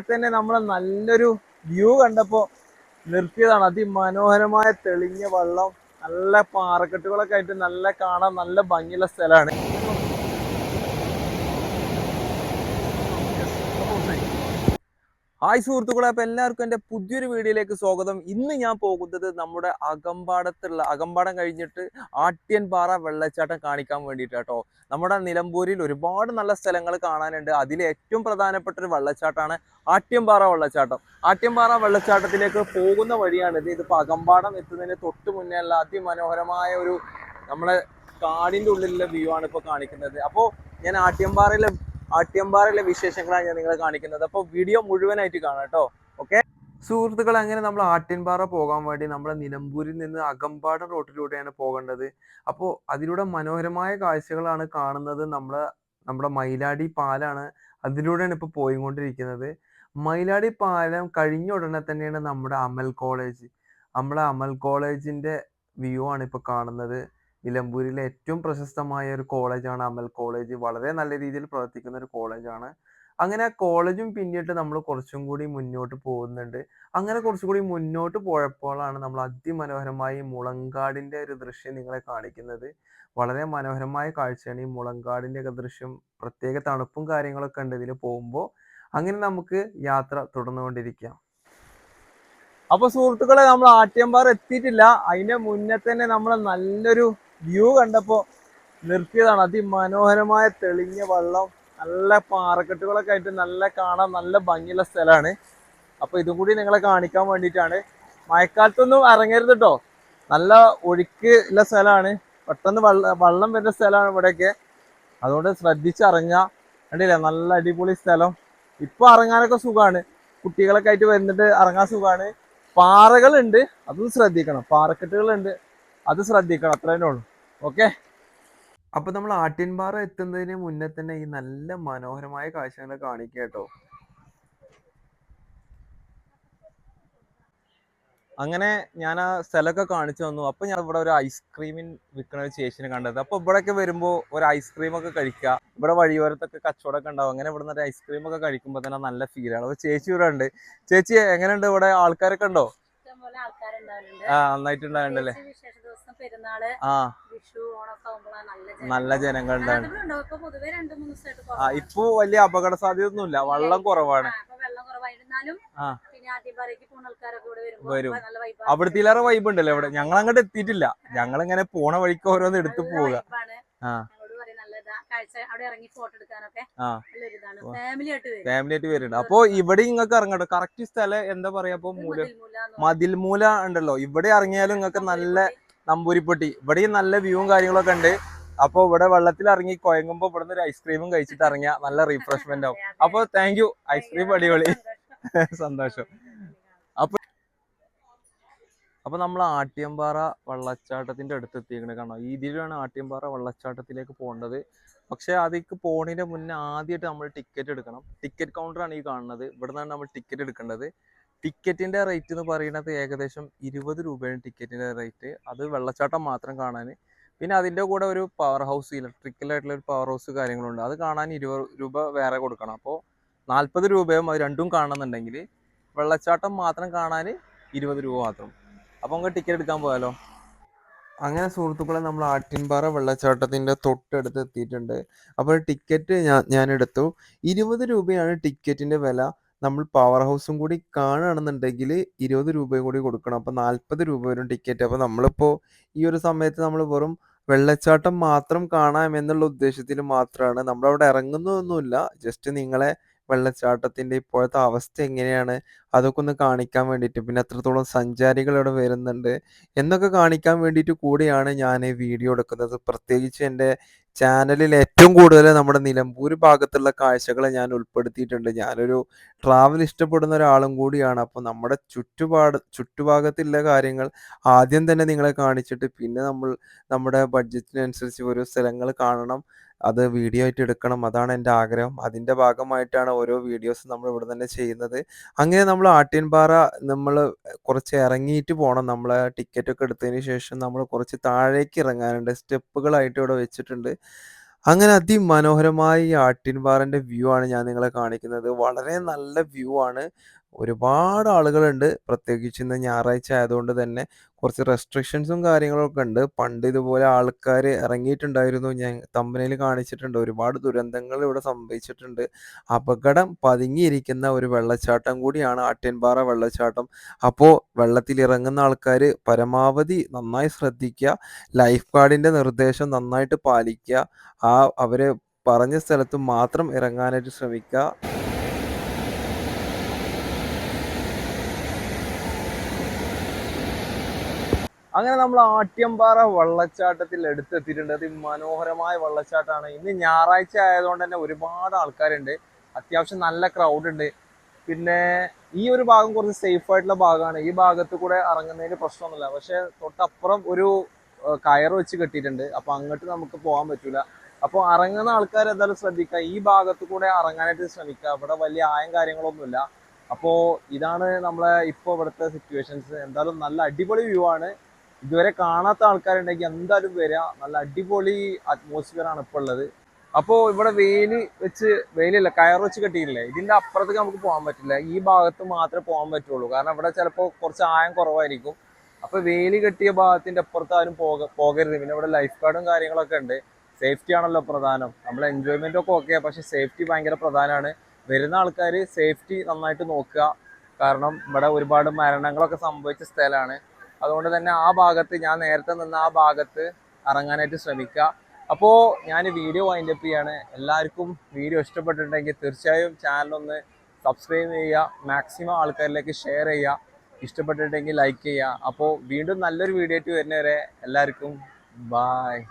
തന്നെ നമ്മൾ നല്ലൊരു വ്യൂ കണ്ടപ്പോ നിർത്തിയതാണ്. അതിമനോഹരമായ തെളിഞ്ഞ വെള്ളം നല്ല പാറക്കെട്ടുകളൊക്കെ ആയിട്ട് നല്ല കാണാൻ നല്ല ഭംഗിയുള്ള സ്ഥലമാണ്. ഹായ് സുഹൃത്തുക്കളെ അപ്പൊ എല്ലാവർക്കും എന്റെ പുതിയൊരു വീഡിയോയിലേക്ക് സ്വാഗതം. ഇന്ന് ഞാൻ പോകുന്നത് നമ്മുടെ അകമ്പാടത്തുള്ള അകമ്പാടം കഴിഞ്ഞിട്ട് ആട്യൻപാറ വെള്ളച്ചാട്ടം കാണിക്കാൻ വേണ്ടിയിട്ട് കേട്ടോ നമ്മുടെ നിലമ്പൂരിൽ ഒരുപാട് നല്ല സ്ഥലങ്ങൾ കാണാനുണ്ട്. അതിൽ ഏറ്റവും പ്രധാനപ്പെട്ട ഒരു വെള്ളച്ചാട്ടമാണ് ആട്യൻപാറ വെള്ളച്ചാട്ടം. ആട്യൻപാറ വെള്ളച്ചാട്ടത്തിലേക്ക് പോകുന്ന വഴിയാണിത് ഇതിപ്പോൾ അകമ്പാടം എത്തുന്നതിന് തൊട്ട് മുന്നേ ഉള്ള അതിമനോഹരമായ ഒരു നമ്മുടെ കാടിന്റെ ഉള്ളിലുള്ള വ്യൂ ആണ് ഇപ്പോൾ കാണിക്കുന്നത്. അപ്പോൾ ഞാൻ ആട്യൻപാറയിലെ ആട്യമ്പാറയിലെ വിശേഷങ്ങളാണ് ഞാൻ നിങ്ങളെ കാണിക്കുന്നത്. അപ്പോൾ വീഡിയോ മുഴുവനായിട്ട് കാണാം കേട്ടോ. ഓക്കെ സുഹൃത്തുക്കൾ അങ്ങനെ നമ്മൾ ആട്ടിൻപാറ പോകാൻ വേണ്ടി നമ്മുടെ നിലമ്പൂരിൽ നിന്ന് അകമ്പാട റോട്ടിലൂടെയാണ് പോകേണ്ടത്. അപ്പോൾ അതിലൂടെ മനോഹരമായ കാഴ്ചകളാണ് കാണുന്നത് നമ്മളെ നമ്മുടെ മയിലാടി പാലാണ് അതിലൂടെയാണ് ഇപ്പോൾ പോയിക്കൊണ്ടിരിക്കുന്നത്. മയിലാടി പാലം കഴിഞ്ഞ ഉടനെ തന്നെയാണ് നമ്മുടെ അമൽ കോളേജ് നമ്മുടെ അമൽ കോളേജിന്റെ വ്യൂ ആണ് ഇപ്പോൾ കാണുന്നത്. നിലമ്പൂരിലെ ഏറ്റവും പ്രശസ്തമായ ഒരു കോളേജാണ് അമൽ കോളേജ്. വളരെ നല്ല രീതിയിൽ പ്രവർത്തിക്കുന്ന ഒരു കോളേജാണ്. അങ്ങനെ ആ കോളേജും പിന്നിട്ട് നമ്മൾ കുറച്ചും കൂടി മുന്നോട്ട് പോകുന്നുണ്ട്. അങ്ങനെ കുറച്ചും കൂടി മുന്നോട്ട് പോയപ്പോഴാണ് നമ്മൾ അതിമനോഹരമായി മുളങ്കാടിന്റെ ഒരു ദൃശ്യം നിങ്ങളെ കാണിക്കുന്നത്. വളരെ മനോഹരമായ കാഴ്ചയാണ് ഈ മുളങ്കാടിന്റെ ഒക്കെ ദൃശ്യം. പ്രത്യേക തണുപ്പും കാര്യങ്ങളൊക്കെ ഉണ്ട് ഇതിൽ പോകുമ്പോൾ. അങ്ങനെ നമുക്ക് യാത്ര തുടർന്നുകൊണ്ടിരിക്കാം. അപ്പൊ സുഹൃത്തുക്കളെ നമ്മൾ ആട്യമ്പാറ എത്തിയിട്ടില്ല. അതിന്റെ മുന്നേ തന്നെ നമ്മൾ നല്ലൊരു വ്യൂ കണ്ടപ്പോൾ നിർത്തിയതാണ് അതിമനോഹരമായ തെളിഞ്ഞ വെള്ളം നല്ല പാറക്കെട്ടുകളൊക്കെ ആയിട്ട് നല്ല കാണാൻ നല്ല ഭംഗിയുള്ള സ്ഥലമാണ്. അപ്പോൾ ഇതും കൂടി നിങ്ങളെ കാണിക്കാൻ വേണ്ടിയിട്ടാണ്. മഴക്കാലത്തൊന്നും ഇറങ്ങരുത് കേട്ടോ നല്ല ഒഴുക്ക് ഉള്ള സ്ഥലമാണ്. പെട്ടെന്ന് വെള്ളം വെള്ളം വരുന്ന സ്ഥലമാണ് ഇവിടെയൊക്കെ. അതുകൊണ്ട് ശ്രദ്ധിച്ചിറങ്ങുക കണ്ടില്ലേ? നല്ല അടിപൊളി സ്ഥലം. ഇപ്പോൾ ഇറങ്ങാനൊക്കെ സുഖമാണ് കുട്ടികളൊക്കെ ആയിട്ട് വന്നിട്ട് ഇറങ്ങാൻ സുഖമാണ് പാറകളുണ്ട് അതും ശ്രദ്ധിക്കണം. പാറക്കെട്ടുകളുണ്ട് അത് ശ്രദ്ധിക്കണം അത്ര തന്നെ ഉള്ളൂ. ഓക്കെ അപ്പൊ നമ്മൾ ആട്ടിൻപാറ എത്തുന്നതിന് മുന്നേ തന്നെ ഈ നല്ല മനോഹരമായ കാഴ്ചകളെ കാണിക്കുക കേട്ടോ. അങ്ങനെ ഞാൻ ആ സ്ഥലമൊക്കെ കാണിച്ചു തന്നു. അപ്പൊ ഞാൻ ഇവിടെ ഒരു ഐസ്ക്രീമിൻ വിൽക്കുന്ന ഒരു ചേച്ചിനെ കണ്ടത്. അപ്പൊ ഇവിടെയൊക്കെ വരുമ്പോൾ ഒരു ഐസ്ക്രീം ഒക്കെ കഴിക്കുക. ഇവിടെ വഴിയോരത്തൊക്കെ കച്ചവടമൊക്കെ ഉണ്ടാവും. അങ്ങനെ ഇവിടെ നിന്ന് ഐസ്ക്രീം ഒക്കെ കഴിക്കുമ്പോൾ തന്നെ നല്ല ഫീലാണ് അപ്പൊ ചേച്ചി ഇവിടെ ഉണ്ട്. ചേച്ചി എങ്ങനെയുണ്ട് ഇവിടെ? ആൾക്കാരൊക്കെ ഉണ്ടോ? ആ നന്നായിട്ടുണ്ടാവുന്നുണ്ടല്ലേ പെരുന്നാൾ ആ. വിഷു ഓണൊക്കെ നല്ല ജനം. ജനങ്ങൾ ഉണ്ടാവും ഇപ്പൊ. വലിയ അപകട സാധ്യത ഒന്നുമില്ല വെള്ളം കുറവാണ് വരും. അവിടുത്തെ വൈബ് ഉണ്ടല്ലോ ഇവിടെ. ഞങ്ങൾ അങ്ങോട്ട് എത്തിയിട്ടില്ല. ഞങ്ങൾ ഇങ്ങനെ പോണ വഴിക്ക് ഓരോന്ന് എടുത്തു പോവുക. ഫാമിലി ആയിട്ട് വരുന്നുണ്ട് അപ്പൊ ഇവിടെ നിങ്ങൾക്ക് ഇറങ്ങട്ടോ കറക്റ്റ് സ്ഥലം എന്താ പറയാ? മൂല മതിൽമൂല ഉണ്ടല്ലോ. ഇവിടെ ഇറങ്ങിയാലും നിങ്ങൾക്ക് നല്ല നമ്പൂരിപ്പൊട്ടി. ഇവിടെയും നല്ല വ്യൂവും കാര്യങ്ങളൊക്കെ ഉണ്ട്. അപ്പൊ ഇവിടെ വെള്ളത്തിൽ ഇറങ്ങി കുഴങ്ങുമ്പോ ഇവിടെ ഒരു ഐസ്ക്രീമും കഴിച്ചിട്ട് ഇറങ്ങിയ നല്ല റീഫ്രഷ്മെന്റ് ആവും. അപ്പൊ താങ്ക് യു ഐസ്ക്രീം അടിപൊളി. സന്തോഷം. അപ്പൊ അപ്പൊ നമ്മൾ ആട്ടിയമ്പാറ വെള്ളച്ചാട്ടത്തിന്റെ അടുത്ത് എത്തിയിരിക്കുന്നത് കാരണം ഇതിലാണ് ആട്ടിയമ്പാറ വെള്ളച്ചാട്ടത്തിലേക്ക് പോകേണ്ടത്. പക്ഷെ അതിക്ക് പോണതിന്റെ മുന്നേ ആദ്യമായിട്ട് നമ്മൾ ടിക്കറ്റ് എടുക്കണം. ടിക്കറ്റ് കൗണ്ടറാണ് ഈ കാണുന്നത്. ഇവിടെ നമ്മൾ ടിക്കറ്റ് എടുക്കേണ്ടത്. ടിക്കറ്റിന്റെ റേറ്റ് എന്ന് പറയുന്നത് ഏകദേശം ഇരുപത് രൂപയാണ് ടിക്കറ്റിന്റെ റേറ്റ് അത് വെള്ളച്ചാട്ടം മാത്രം കാണാൻ. പിന്നെ അതിന്റെ കൂടെ ഒരു പവർ ഹൗസ് ഇലക്ട്രിക്കൽ ആയിട്ടുള്ള ഒരു പവർ ഹൗസ് കാര്യങ്ങളുണ്ട്. അത് കാണാൻ ഇരുപത് രൂപ വേറെ കൊടുക്കണം. അപ്പോൾ നാൽപ്പത് രൂപയും അത് രണ്ടും കാണണമെന്നുണ്ടെങ്കിൽ വെള്ളച്ചാട്ടം മാത്രം കാണാൻ ഇരുപത് രൂപ മാത്രം. അപ്പോൾ നമുക്ക് ടിക്കറ്റ് എടുക്കാൻ പോയാലോ? അങ്ങനെ സുഹൃത്തുക്കളെ നമ്മൾ ആറ്റിൻപാറ വെള്ളച്ചാട്ടത്തിന്റെ തൊട്ടടുത്ത് എത്തിയിട്ടുണ്ട്. അപ്പോൾ ടിക്കറ്റ് ഞാൻ ഞാൻ എടുത്തു ഇരുപത് രൂപയാണ് ടിക്കറ്റിന്റെ വില. നമ്മൾ പവർ ഹൗസും കൂടി കാണുകയാണെന്നുണ്ടെങ്കിൽ ഇരുപത് രൂപയും കൂടി കൊടുക്കണം. അപ്പോൾ നാൽപ്പത് രൂപ വരും ടിക്കറ്റ് അപ്പോൾ നമ്മളിപ്പോൾ ഈ ഒരു സമയത്ത് നമ്മൾ വെറും വെള്ളച്ചാട്ടം മാത്രം കാണാം എന്നുള്ള ഉദ്ദേശത്തിൽ മാത്രമാണ്. നമ്മളവിടെ ഇറങ്ങുന്നതൊന്നുമില്ല. ജസ്റ്റ് നിങ്ങളെ വെള്ളച്ചാട്ടത്തിന്റെ ഇപ്പോഴത്തെ അവസ്ഥ എങ്ങനെയാണ്? അതൊക്കെ ഒന്ന് കാണിക്കാൻ വേണ്ടിയിട്ട് പിന്നെ എത്രത്തോളം സഞ്ചാരികൾ ഇവിടെ വരുന്നുണ്ട് എന്നൊക്കെ കാണിക്കാൻ വേണ്ടിയിട്ട് കൂടിയാണ് ഞാൻ ഈ വീഡിയോ എടുക്കുന്നത്. പ്രത്യേകിച്ച് എന്റെ ചാനലിൽ ഏറ്റവും കൂടുതൽ നമ്മുടെ നിലമ്പൂർ ഭാഗത്തുള്ള കാഴ്ചകൾ ഞാൻ ഉൾപ്പെടുത്തിയിട്ടുണ്ട്. ഞാനൊരു ട്രാവൽ ഇഷ്ടപ്പെടുന്ന ഒരാളും കൂടിയാണ്. അപ്പോൾ നമ്മുടെ ചുറ്റുപാട് ചുറ്റുഭാഗത്തുള്ള കാര്യങ്ങൾ ആദ്യം തന്നെ നിങ്ങളെ കാണിച്ചിട്ട് പിന്നെ നമ്മൾ നമ്മുടെ ബഡ്ജറ്റിനനുസരിച്ച് ഓരോ സ്ഥലങ്ങൾ കാണണം അത് വീഡിയോ ആയിട്ട് എടുക്കണം. അതാണ് എന്റെ ആഗ്രഹം. അതിന്റെ ഭാഗമായിട്ടാണ് ഓരോ വീഡിയോസ് നമ്മൾ ഇവിടെ തന്നെ ചെയ്യുന്നത്. അങ്ങനെ നമ്മൾ ആട്ടിൻപാറ നമ്മൾ കുറച്ച് ഇറങ്ങിയിട്ട് പോകണം നമ്മൾ ടിക്കറ്റ് ഒക്കെ എടുത്തതിന് ശേഷം നമ്മൾ കുറച്ച് താഴേക്ക് ഇറങ്ങാനുണ്ട് സ്റ്റെപ്പുകളായിട്ട് ഇവിടെ വെച്ചിട്ടുണ്ട് അങ്ങനെ അതിമനോഹരമായ ഈ ആട്ടിൻപാറന്റെ വ്യൂ ആണ് ഞാൻ നിങ്ങളെ കാണിക്കുന്നത്. വളരെ നല്ല വ്യൂ ആണ്. ഒരുപാട് ആളുകളുണ്ട്. പ്രത്യേകിച്ച് ഇന്ന് ഞായറാഴ്ച ആയതുകൊണ്ട് തന്നെ കുറച്ച് റെസ്ട്രിക്ഷൻസും കാര്യങ്ങളൊക്കെ ഉണ്ട്. പണ്ട് ഇതുപോലെ ആൾക്കാർ ഇറങ്ങിയിട്ടുണ്ടായിരുന്നു. ഞാൻ തമ്പനയിൽ കാണിച്ചിട്ടുണ്ട്. ഒരുപാട് ദുരന്തങ്ങൾ ഇവിടെ സംഭവിച്ചിട്ടുണ്ട്. അപകടം പതുങ്ങിയിരിക്കുന്ന ഒരു വെള്ളച്ചാട്ടം കൂടിയാണ് ആട്ടിൻപാറ വെള്ളച്ചാട്ടം. അപ്പോൾ വെള്ളത്തിൽ ഇറങ്ങുന്ന ആൾക്കാർ പരമാവധി നന്നായി ശ്രദ്ധിക്കുക. ലൈഫ് ഗാർഡിന്റെ നിർദ്ദേശം നന്നായിട്ട് പാലിക്കുക. ആ അവർ പറഞ്ഞ സ്ഥലത്ത് മാത്രം ഇറങ്ങാനായിട്ട് ശ്രമിക്കുക. അങ്ങനെ നമ്മൾ ആട്യംപാറ എടുത്തെത്തിയിട്ടുണ്ട് അടുത്തെത്തിയിട്ടുണ്ട്. അതിമനോഹരമായ വള്ളച്ചാട്ടമാണ് ഇന്ന് ഞായറാഴ്ച ആയതുകൊണ്ട് തന്നെ ഒരുപാട് ആൾക്കാരുണ്ട്. അത്യാവശ്യം നല്ല ക്രൗഡ് ഉണ്ട്. പിന്നെ ഈ ഒരു ഭാഗം കുറച്ച് സേഫ് ആയിട്ടുള്ള ഭാഗമാണ്. ഈ ഭാഗത്ത് കൂടെ ഇറങ്ങുന്നതിന് പ്രശ്നമൊന്നുമില്ല. പക്ഷെ തൊട്ടപ്പുറം ഒരു കയർ വെച്ച് കെട്ടിയിട്ടുണ്ട്. അപ്പൊ അങ്ങോട്ട് നമുക്ക് പോകാൻ പറ്റൂല. അപ്പോൾ ഇറങ്ങുന്ന ആൾക്കാർ എന്തായാലും ശ്രദ്ധിക്കുക. ഈ ഭാഗത്ത് കൂടെ ഇറങ്ങാനായിട്ട് ശ്രമിക്കുക. ഇവിടെ വലിയ ആയം കാര്യങ്ങളൊന്നുമില്ല. അപ്പോ ഇതാണ് നമ്മളെ ഇപ്പൊ ഇവിടുത്തെ സിറ്റുവേഷൻസ്. എന്തായാലും നല്ല അടിപൊളി വ്യൂ ആണ്. ഇതുവരെ കാണാത്ത ആൾക്കാരുണ്ടെങ്കിൽ എന്തായാലും വരിക. നല്ല അടിപൊളി അറ്റ്മോസ്ഫിയർ ആണ് ഇപ്പോൾ ഉള്ളത്. അപ്പോൾ ഇവിടെ വേലി വെച്ച് വെയിലില്ല കയർ വെച്ച് കെട്ടിയില്ലേ ഇതിന്റെ അപ്പുറത്തേക്ക് നമുക്ക് പോകാൻ പറ്റില്ല. ഈ ഭാഗത്ത് മാത്രമേ പോകാൻ പറ്റുള്ളൂ. കാരണം ഇവിടെ ചിലപ്പോൾ കുറച്ച് ആയം കുറവായിരിക്കും. അപ്പോൾ വേലി കെട്ടിയ ഭാഗത്തിന്റെ അപ്പുറത്ത് ആരും പോക പോകരുത്. പിന്നെ ഇവിടെ ലൈഫ് ഗാർഡും കാര്യങ്ങളൊക്കെ ഉണ്ട്. സേഫ്റ്റി ആണല്ലോ പ്രധാനം. നമ്മൾ എൻജോയ്മെന്റ് ഒക്കെ ഓക്കെ പക്ഷെ സേഫ്റ്റി ഭയങ്കര പ്രധാനമാണ്. വരുന്ന ആൾക്കാർ സേഫ്റ്റി നന്നായിട്ട് നോക്കുക. കാരണം ഇവിടെ ഒരുപാട് മരണങ്ങളൊക്കെ സംഭവിച്ച സ്ഥലമാണ്. അതുകൊണ്ട് തന്നെ ആ ഭാഗത്ത് ഞാൻ നേരത്തെ നിന്ന ആ ഭാഗത്ത് ഇറങ്ങാനായിട്ട് ശ്രമിക്കുക. അപ്പോൾ ഞാൻ വീഡിയോ വൈൻഡ് അപ്പ് ചെയ്യാണ്. എല്ലാവർക്കും വീഡിയോ ഇഷ്ടപ്പെട്ടിട്ടുണ്ടെങ്കിൽ തീർച്ചയായും ചാനലൊന്ന് സബ്സ്ക്രൈബ് ചെയ്യുക. മാക്സിമം ആൾക്കാരിലേക്ക് ഷെയർ ചെയ്യുക. ഇഷ്ടപ്പെട്ടിട്ടുണ്ടെങ്കിൽ ലൈക്ക് ചെയ്യുക. അപ്പോൾ വീണ്ടും നല്ലൊരു വീഡിയോ ആയിട്ട് വരുന്നവരെ എല്ലാവർക്കും ബായ്